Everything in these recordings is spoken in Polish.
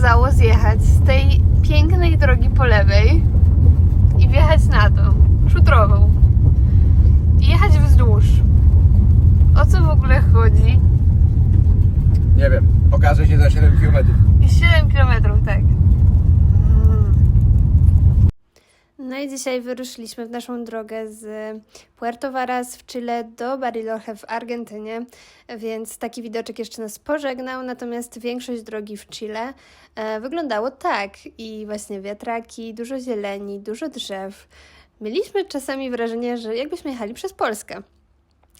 okazało zjechać z tej pięknej drogi po lewej i wjechać na to, szutrową. I jechać wzdłuż. O co w ogóle chodzi? Nie wiem, okaże się za 7 km. I 7 km, tak. No i dzisiaj wyruszyliśmy w naszą drogę z Puerto Varas w Chile do Bariloche w Argentynie, więc taki widoczek jeszcze nas pożegnał, natomiast większość drogi w Chile e, wyglądało tak i właśnie wiatraki, dużo zieleni, dużo drzew. Mieliśmy czasami wrażenie, że jakbyśmy jechali przez Polskę.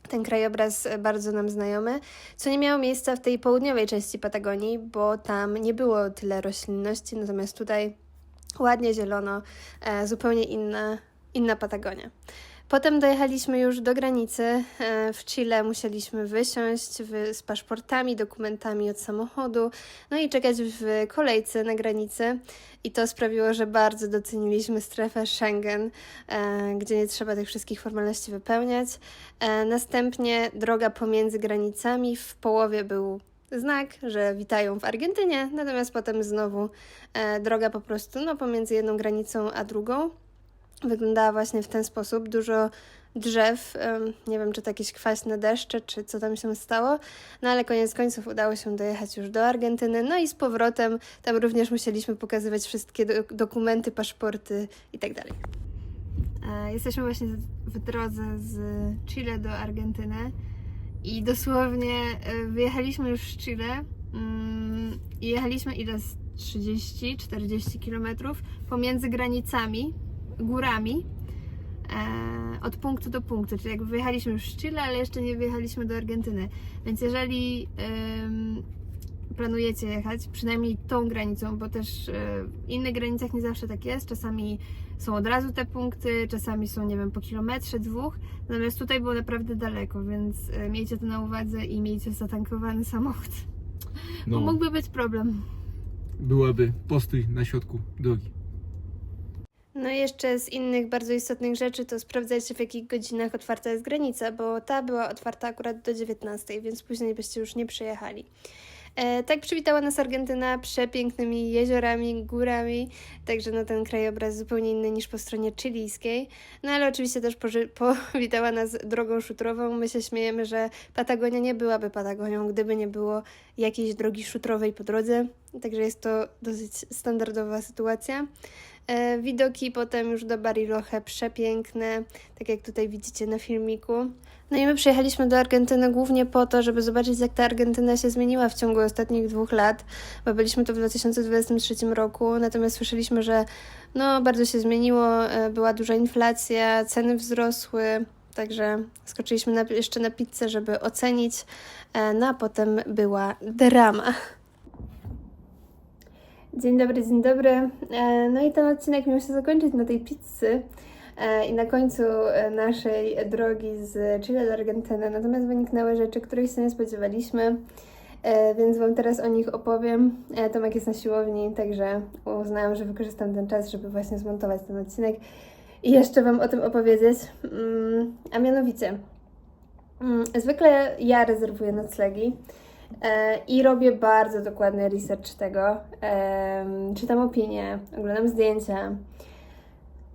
Ten krajobraz bardzo nam znajomy, co nie miało miejsca w tej południowej części Patagonii, bo tam nie było tyle roślinności, natomiast tutaj ładnie zielono, e, zupełnie inna, inna Patagonia. Potem dojechaliśmy już do granicy. E, w Chile musieliśmy wysiąść z paszportami, dokumentami od samochodu, no i czekać w kolejce na granicy. I to sprawiło, że bardzo doceniliśmy strefę Schengen, e, gdzie nie trzeba tych wszystkich formalności wypełniać. Następnie droga pomiędzy granicami. W połowie był znak, że witają w Argentynie, natomiast potem znowu e, droga po prostu no, pomiędzy jedną granicą a drugą wyglądała właśnie w ten sposób. Dużo drzew, nie wiem czy to jakieś kwaśne deszcze, czy co tam się stało, no ale koniec końców udało się dojechać już do Argentyny, no i z powrotem tam również musieliśmy pokazywać wszystkie do dokumenty, paszporty i tak. E, Jesteśmy właśnie w drodze z Chile do Argentyny i dosłownie e, wyjechaliśmy już z Chile mm, i jechaliśmy ile? z 30-40 kilometrów pomiędzy granicami, górami e, od punktu do punktu, czyli jakby wyjechaliśmy już z Chile, ale jeszcze nie wyjechaliśmy do Argentyny. Więc jeżeli planujecie jechać, przynajmniej tą granicą, bo też e, w innych granicach nie zawsze tak jest, czasami są od razu te punkty, czasami są, nie wiem, po kilometrze, dwóch, natomiast tutaj było naprawdę daleko, więc e, miejcie to na uwadze i miejcie zatankowany samochód, bo No, mógłby być problem. byłaby postój na środku drogi. No i jeszcze z innych bardzo istotnych rzeczy to sprawdzajcie w jakich godzinach otwarta jest granica, bo ta była otwarta akurat do 19, więc później byście już nie przyjechali. E, tak przywitała nas Argentyna przepięknymi jeziorami, górami, także no ten krajobraz zupełnie inny niż po stronie chilijskiej. No ale oczywiście też powitała nas drogą szutrową. My się śmiejemy, że Patagonia nie byłaby Patagonią, gdyby nie było jakiejś drogi szutrowej po drodze. Także jest to dosyć standardowa sytuacja. E, widoki potem już do Bariloche przepiękne, tak jak tutaj widzicie na filmiku. No i my przyjechaliśmy do Argentyny głównie po to, żeby zobaczyć, jak ta Argentyna się zmieniła w ciągu ostatnich dwóch lat, bo byliśmy tu w 2023 roku, natomiast słyszeliśmy, że no, bardzo się zmieniło, e, była duża inflacja, ceny wzrosły, także skoczyliśmy na, jeszcze na pizzę, żeby ocenić, e, no a potem była drama. Dzień dobry, dzień dobry. E, No i ten odcinek miał się zakończyć na tej pizzy e, i na końcu e, naszej drogi z Chile do Argentyny. Natomiast wyniknęły rzeczy, których się nie spodziewaliśmy, więc Wam teraz o nich opowiem. Tomek jest na siłowni, także uznałam, że wykorzystam ten czas, żeby właśnie zmontować ten odcinek i jeszcze Wam o tym opowiedzieć. Mm, A mianowicie, mm, zwykle ja rezerwuję noclegi. E, I robię bardzo dokładny research tego. Czytam opinie, oglądam zdjęcia.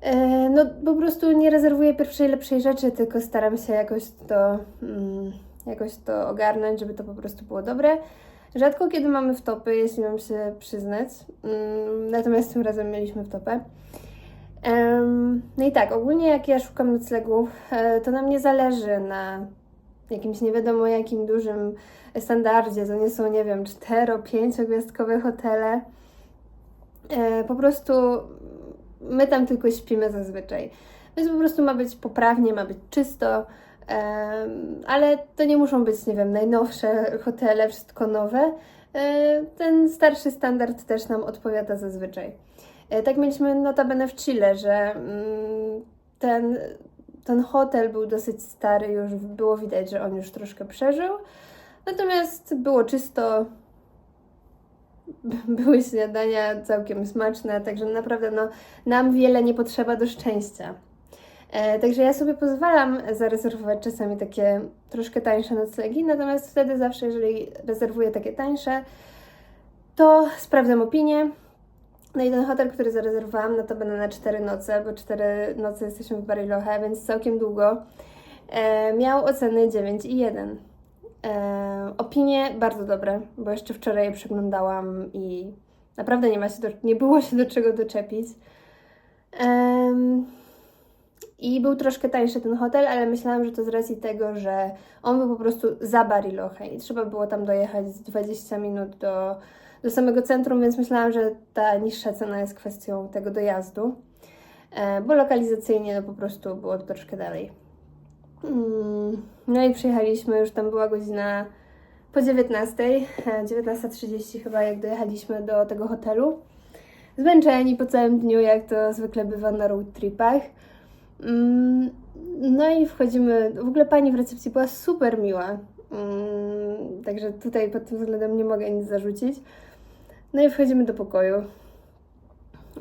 E, no po prostu nie rezerwuję pierwszej lepszej rzeczy, tylko staram się jakoś to, mm, jakoś to ogarnąć, żeby to po prostu było dobre. Rzadko kiedy mamy wtopy, jeśli mam się przyznać. Mm, natomiast tym razem mieliśmy wtopę. No i tak, ogólnie jak ja szukam noclegów, e, to nam nie zależy na jakimś nie wiadomo jakim dużym standardzie. To nie są, nie wiem, cztero, pięciogwiazdkowe hotele. E, po prostu my tam tylko śpimy zazwyczaj. Więc po prostu ma być poprawnie, ma być czysto, em, ale to nie muszą być, nie wiem, najnowsze hotele, wszystko nowe. E, ten starszy standard też nam odpowiada zazwyczaj. E, tak mieliśmy notabene w Chile, że mm, ten, ten hotel był dosyć stary, już było widać, że on już troszkę przeżył. Natomiast było czysto, były śniadania całkiem smaczne, także naprawdę no, nam wiele nie potrzeba do szczęścia. E, także ja sobie pozwalam zarezerwować czasami takie troszkę tańsze noclegi, natomiast wtedy zawsze, jeżeli rezerwuję takie tańsze, to sprawdzam opinię. No i ten hotel, który zarezerwowałam, no to będę na 4 noce, bo 4 noce jesteśmy w Bariloche, więc całkiem długo. E, miał oceny 9,1. E, opinie bardzo dobre, bo jeszcze wczoraj je przeglądałam i naprawdę nie, ma się do, nie było się do czego doczepić. Em, I był troszkę tańszy ten hotel, ale myślałam, że to z racji tego, że on był po prostu za Bariloche i trzeba było tam dojechać z 20 minut do, do samego centrum, więc myślałam, że ta niższa cena jest kwestią tego dojazdu, e, bo lokalizacyjnie no po prostu było to troszkę dalej. Mm, No i przyjechaliśmy, już tam była godzina po 19, e, 19.30 chyba, jak dojechaliśmy do tego hotelu. Zmęczeni po całym dniu, jak to zwykle bywa na road tripach. Mm, No i wchodzimy. W ogóle pani w recepcji była super miła. Mm, Także tutaj pod tym względem nie mogę nic zarzucić. No i wchodzimy do pokoju.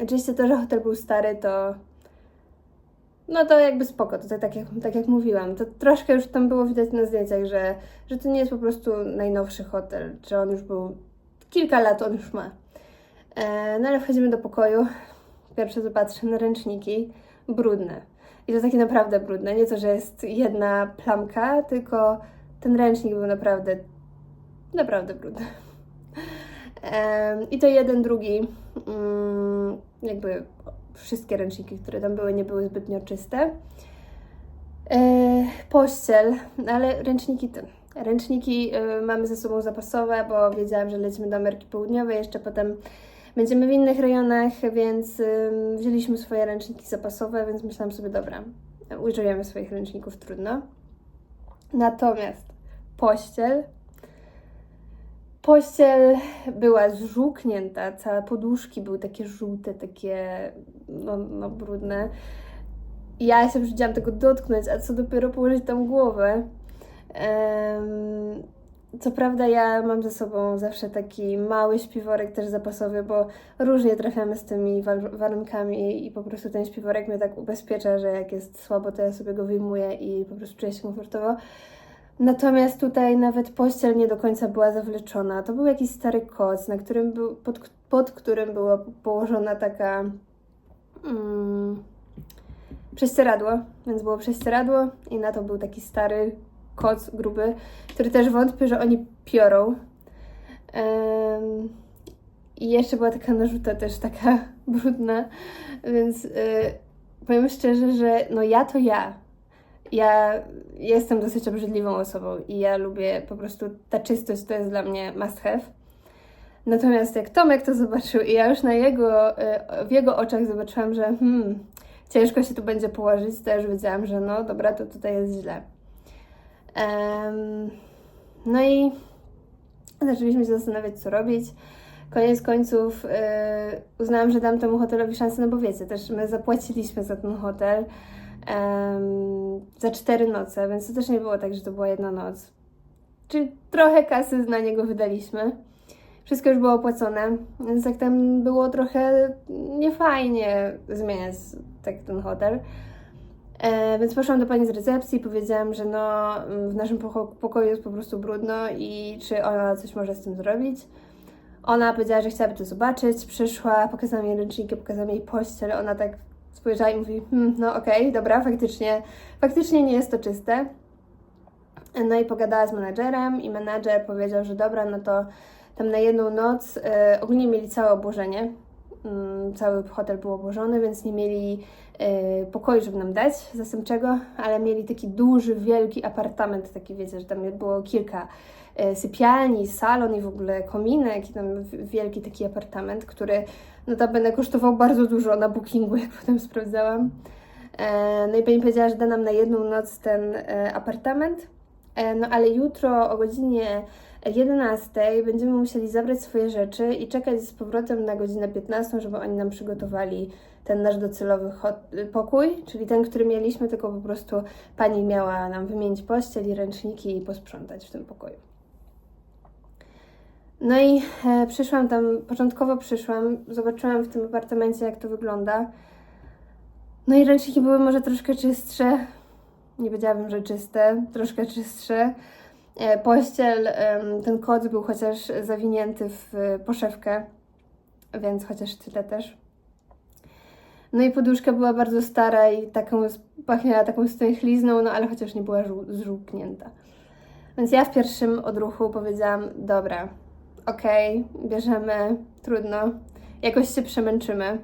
Oczywiście to, że hotel był stary, to. No to jakby spoko, to tak jak, tak jak mówiłam. To troszkę już tam było widać na zdjęciach, że, że to nie jest po prostu najnowszy hotel, że on już był. Kilka lat on już ma. E, no ale wchodzimy do pokoju. Pierwsze co patrzę na ręczniki. Brudne. I to takie naprawdę brudne. Nie to, że jest jedna plamka, tylko ten ręcznik był naprawdę, naprawdę brudny. I to jeden, drugi, mm, jakby wszystkie ręczniki, które tam były, nie były zbytnio czyste. E, pościel, ale ręczniki, te- ręczniki e, mamy ze sobą zapasowe, bo wiedziałam, że lecimy do Ameryki Południowej, jeszcze potem będziemy w innych rejonach, więc ym, wzięliśmy swoje ręczniki zapasowe, więc myślałam sobie, dobra, użyjemy swoich ręczników, trudno. Natomiast pościel, pościel była zżółknięta, całe poduszki były takie żółte, takie no, no brudne. Ja się przyjdziałam tego dotknąć, a co dopiero położyć tam głowę. Em, co prawda ja mam ze sobą zawsze taki mały śpiworek też zapasowy, bo różnie trafiamy z tymi warunkami i po prostu ten śpiworek mnie tak ubezpiecza, że jak jest słabo, to ja sobie go wyjmuję i po prostu czuję się komfortowo. Natomiast tutaj nawet pościel nie do końca była zawleczona. To był jakiś stary koc, na którym był, pod, pod którym była położona taka mm, prześcieradło, więc było prześcieradło i na to był taki stary koc gruby, który też wątpię, że oni piorą. Em, I jeszcze była taka narzuta też taka brudna, więc y, powiem szczerze, że no ja to ja. Ja jestem dosyć obrzydliwą osobą i ja lubię po prostu, ta czystość to jest dla mnie must have. Natomiast jak Tomek to zobaczył i ja już na jego, y, w jego oczach zobaczyłam, że hmm, ciężko się tu będzie położyć, to już wiedziałam, że no dobra, to tutaj jest źle. Em, no i zaczęliśmy się zastanawiać, co robić. Koniec końców y, uznałam, że dam temu hotelowi szansę, no bo wiecie, też my zapłaciliśmy za ten hotel em, za cztery noce, więc to też nie było tak, że to była jedna noc. Czyli trochę kasy na niego wydaliśmy. Wszystko już było opłacone, więc tak tam było trochę niefajnie zmieniać tak ten hotel. E, więc poszłam do pani z recepcji, powiedziałam, że no, w naszym poko- pokoju jest po prostu brudno i czy ona coś może z tym zrobić. Ona powiedziała, że chciałaby to zobaczyć, przyszła, pokazała mi ręczniki, pokazała mi pościel, ona tak spojrzała i mówi, hm, no okej, dobra, faktycznie, faktycznie nie jest to czyste. No i pogadała z menadżerem i menadżer powiedział, że dobra, no to tam na jedną noc, e, ogólnie mieli całe obłożenie, mm, cały hotel był obłożony, więc nie mieli e, pokoju, żeby nam dać zastępczego, ale mieli taki duży, wielki apartament, taki wiecie, że tam było kilka e, sypialni, salon i w ogóle kominek i tam wielki taki apartament, który notabene kosztował bardzo dużo na bookingu, jak potem sprawdzałam. E, No i pani powiedziała, że da nam na jedną noc ten e, apartament, E, no ale jutro o godzinie 11 będziemy musieli zabrać swoje rzeczy i czekać z powrotem na godzinę 15, żeby oni nam przygotowali ten nasz docelowy pokój, czyli ten, który mieliśmy, tylko po prostu pani miała nam wymienić pościel i ręczniki i posprzątać w tym pokoju. No i e, przyszłam tam, początkowo przyszłam, zobaczyłam w tym apartamencie, jak to wygląda. No i ręczniki były może troszkę czystsze, nie powiedziałabym, że czyste, troszkę czystsze. E, Pościel, em, ten koc był chociaż zawinięty w e, poszewkę, więc chociaż tyle też. No i poduszka była bardzo stara i taką pachniała taką stęchlizną, no ale chociaż nie była żół- zżółknięta. Więc ja w pierwszym odruchu powiedziałam, dobra, okej, bierzemy, trudno, jakoś się przemęczymy.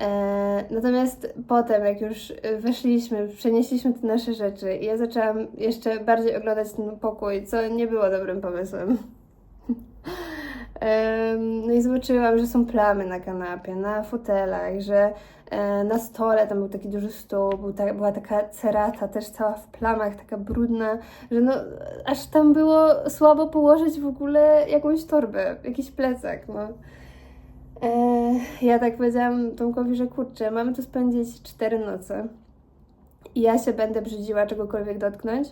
E, natomiast potem, jak już weszliśmy, przenieśliśmy te nasze rzeczy i ja zaczęłam jeszcze bardziej oglądać ten pokój, co nie było dobrym pomysłem. No i zobaczyłam, że są plamy na kanapie, na fotelach, że e, na stole tam był taki duży stół, był ta, była taka cerata też cała w plamach, taka brudna, że no aż tam było słabo położyć w ogóle jakąś torbę, jakiś plecak, no. E, ja tak powiedziałam Tomkowi, że kurczę, mamy tu spędzić cztery noce i ja się będę brzydziła czegokolwiek dotknąć.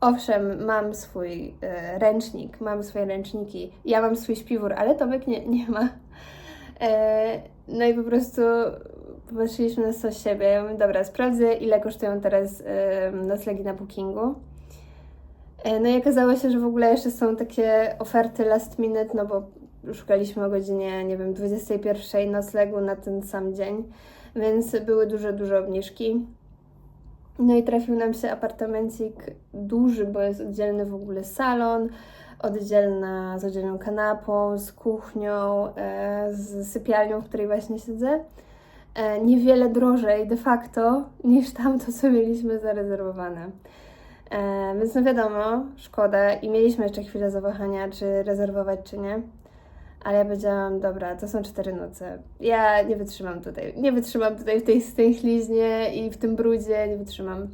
Owszem, mam swój e, ręcznik, mam swoje ręczniki, ja mam swój śpiwór, ale Tomek nie, nie ma. E, no i po prostu popatrzyliśmy na co siebie. Ja mówię, dobra, sprawdzę ile kosztują teraz e, noclegi na bookingu. E, no i okazało się, że w ogóle jeszcze są takie oferty last minute, no bo szukaliśmy o godzinie, nie wiem, 21 noclegu na ten sam dzień, więc były duże, duże obniżki. No i trafił nam się apartamencik duży, bo jest oddzielny w ogóle salon, oddzielna z oddzielną kanapą, z kuchnią, e, z sypialnią, w której właśnie siedzę. E, niewiele drożej de facto niż tamto, co mieliśmy zarezerwowane. E, więc no wiadomo, szkoda i mieliśmy jeszcze chwilę zawahania, czy rezerwować, czy nie. Ale ja powiedziałam, dobra, to są cztery noce. Ja nie wytrzymam tutaj. Nie wytrzymam tutaj w tej stęchliźnie i w tym brudzie, nie wytrzymam.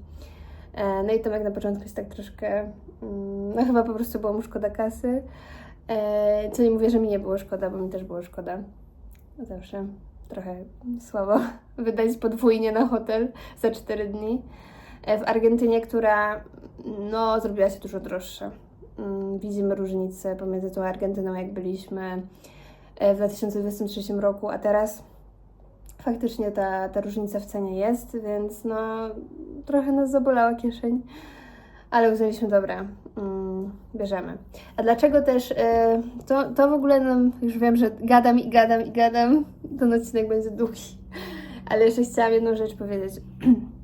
E, no i Tomek na początku jest tak troszkę, mm, no chyba po prostu było mu szkoda kasy. E, co nie mówię, że mi nie było szkoda, bo mi też było szkoda. Zawsze trochę słabo wydać podwójnie na hotel za cztery dni. E, w Argentynie, która no, zrobiła się dużo droższa. Mm, Widzimy różnicę pomiędzy tą Argentyną, jak byliśmy e, w 2023 roku, a teraz faktycznie ta, ta różnica w cenie jest, więc no trochę nas zabolała kieszeń, ale uznaliśmy, dobra, mm, bierzemy. A dlaczego też, e, to, to w ogóle nam, już wiem, że gadam i gadam i gadam, ten odcinek będzie długi, ale jeszcze chciałam jedną rzecz powiedzieć.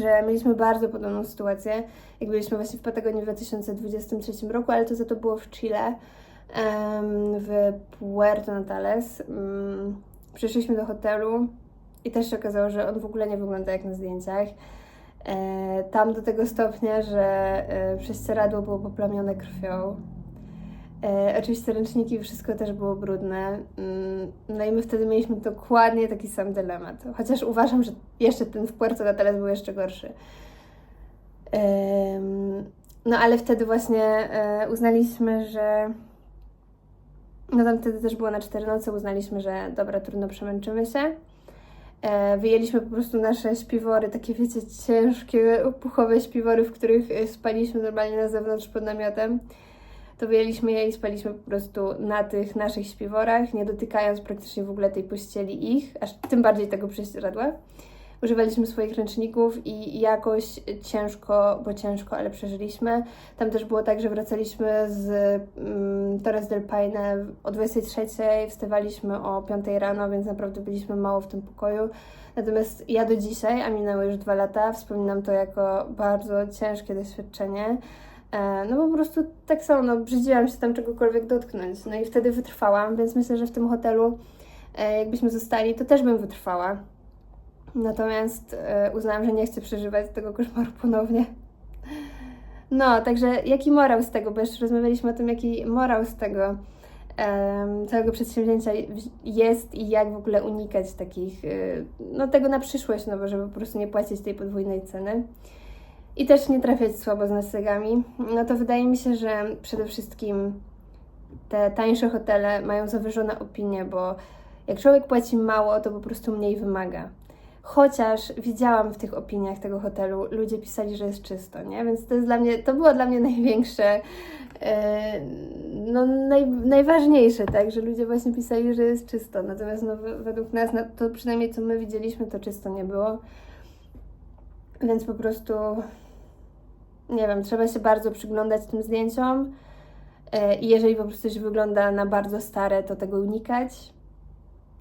że mieliśmy bardzo podobną sytuację, jak byliśmy właśnie w Patagonii w 2023 roku, ale to za to było w Chile, w Puerto Natales. Mm, Przyszliśmy do hotelu i też się okazało, że on w ogóle nie wygląda jak na zdjęciach. E, tam do tego stopnia, że e, prześcieradło było poplamione krwią. E, oczywiście ręczniki wszystko też było brudne. Mm, No i my wtedy mieliśmy dokładnie taki sam dylemat. Chociaż uważam, że jeszcze ten w Puerto Natales był jeszcze gorszy. Em, No ale wtedy właśnie e, uznaliśmy, że no tam wtedy też było na cztery noce, uznaliśmy, że dobra, trudno przemęczymy się. E, Wyjęliśmy po prostu nasze śpiwory, takie wiecie, ciężkie, puchowe śpiwory, w których e, spaliśmy normalnie na zewnątrz pod namiotem to wyjęliśmy je i spaliśmy po prostu na tych naszych śpiworach, nie dotykając praktycznie w ogóle tej pościeli ich, aż tym bardziej tego prześcieradła. Używaliśmy swoich ręczników i jakoś ciężko, bo ciężko, ale przeżyliśmy. Tam też było tak, że wracaliśmy z mm, Torres del Paine o 23, wstawaliśmy o 5 rano, więc naprawdę byliśmy mało w tym pokoju. Natomiast ja do dzisiaj, a minęły już dwa lata, wspominam to jako bardzo ciężkie doświadczenie. E, No po prostu tak samo, no brzydziłam się tam czegokolwiek dotknąć. No i wtedy wytrwałam, więc myślę, że w tym hotelu, e, jakbyśmy zostali, to też bym wytrwała. Natomiast e, uznałam, że nie chcę przeżywać tego koszmaru ponownie. No, także jaki morał z tego, bo jeszcze rozmawialiśmy o tym, jaki morał z tego całego przedsięwzięcia jest i jak w ogóle unikać takich, no tego na przyszłość, no bo żeby po prostu nie płacić tej podwójnej ceny i też nie trafiać słabo z noclegami, no to wydaje mi się, że przede wszystkim te tańsze hotele mają zawyżone opinie, bo jak człowiek płaci mało, to po prostu mniej wymaga. Chociaż widziałam w tych opiniach tego hotelu, ludzie pisali, że jest czysto, nie? Więc to jest dla mnie, to było dla mnie największe, e, no naj, najważniejsze, tak? Że ludzie właśnie pisali, że jest czysto. Natomiast no, we- według nas, no, to przynajmniej co my widzieliśmy, to czysto nie było. Więc po prostu nie wiem, trzeba się bardzo przyglądać tym zdjęciom. E, I jeżeli po prostu coś wygląda na bardzo stare, to tego unikać.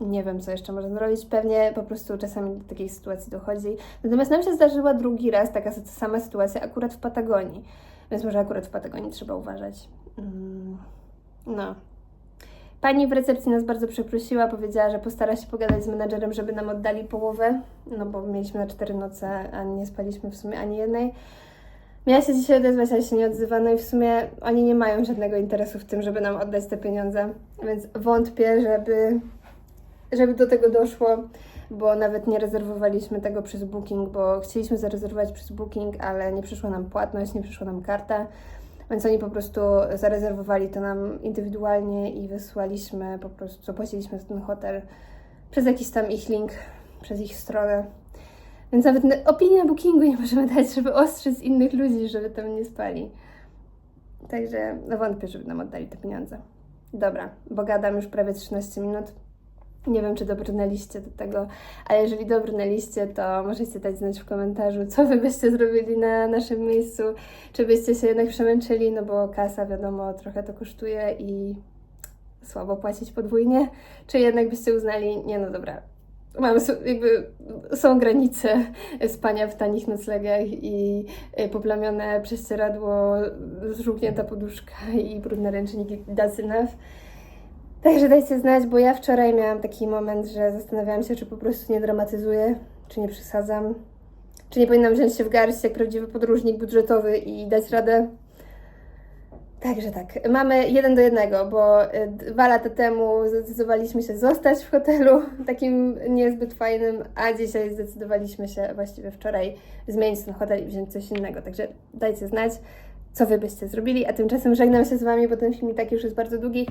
Nie wiem, co jeszcze można zrobić. Pewnie po prostu czasami do takiej sytuacji dochodzi. Natomiast nam się zdarzyła drugi raz taka sama sytuacja, akurat w Patagonii. Więc może akurat w Patagonii trzeba uważać. Mm, No. Pani w recepcji nas bardzo przeprosiła, powiedziała, że postara się pogadać z menadżerem, żeby nam oddali połowę, no bo mieliśmy na cztery noce, a nie spaliśmy w sumie ani jednej. Miała się dzisiaj odezwać, ale się nie odzywa, no i w sumie oni nie mają żadnego interesu w tym, żeby nam oddać te pieniądze, więc wątpię, żeby, żeby do tego doszło, bo nawet nie rezerwowaliśmy tego przez Booking, bo chcieliśmy zarezerwować przez Booking, ale nie przyszła nam płatność, nie przyszła nam karta, więc oni po prostu zarezerwowali to nam indywidualnie i wysłaliśmy po prostu, zapłaciliśmy za ten hotel przez jakiś tam ich link, przez ich stronę. Więc nawet na- opinii na bookingu nie możemy dać, żeby ostrzec innych ludzi, żeby tam nie spali. Także no wątpię, żeby nam oddali te pieniądze. Dobra, bo gadam już prawie 13 minut. Nie wiem, czy dobrnęliście do tego, ale jeżeli dobrnęliście, to możecie dać znać w komentarzu, co wy byście zrobili na naszym miejscu. Czy byście się jednak przemęczyli, no bo kasa, wiadomo, trochę to kosztuje i słabo płacić podwójnie. Czy jednak byście uznali, nie no dobra, mamy, s- jakby są granice spania w tanich noclegach i y, poplamione prześcieradło, zżółknięta poduszka i brudne ręczniki, that's enough. Także dajcie znać, bo ja wczoraj miałam taki moment, że zastanawiałam się, czy po prostu nie dramatyzuję, czy nie przesadzam, czy nie powinnam wziąć się w garść jak prawdziwy podróżnik budżetowy i dać radę. Także tak, mamy jeden do jednego, bo y, dwa lata temu zdecydowaliśmy się zostać w hotelu takim niezbyt fajnym, a dzisiaj zdecydowaliśmy się właściwie wczoraj zmienić ten hotel i wziąć coś innego. Także dajcie znać, co wy byście zrobili, a tymczasem żegnam się z wami, bo ten film i tak już jest bardzo długi.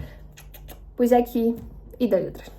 Buziaki i do jutra.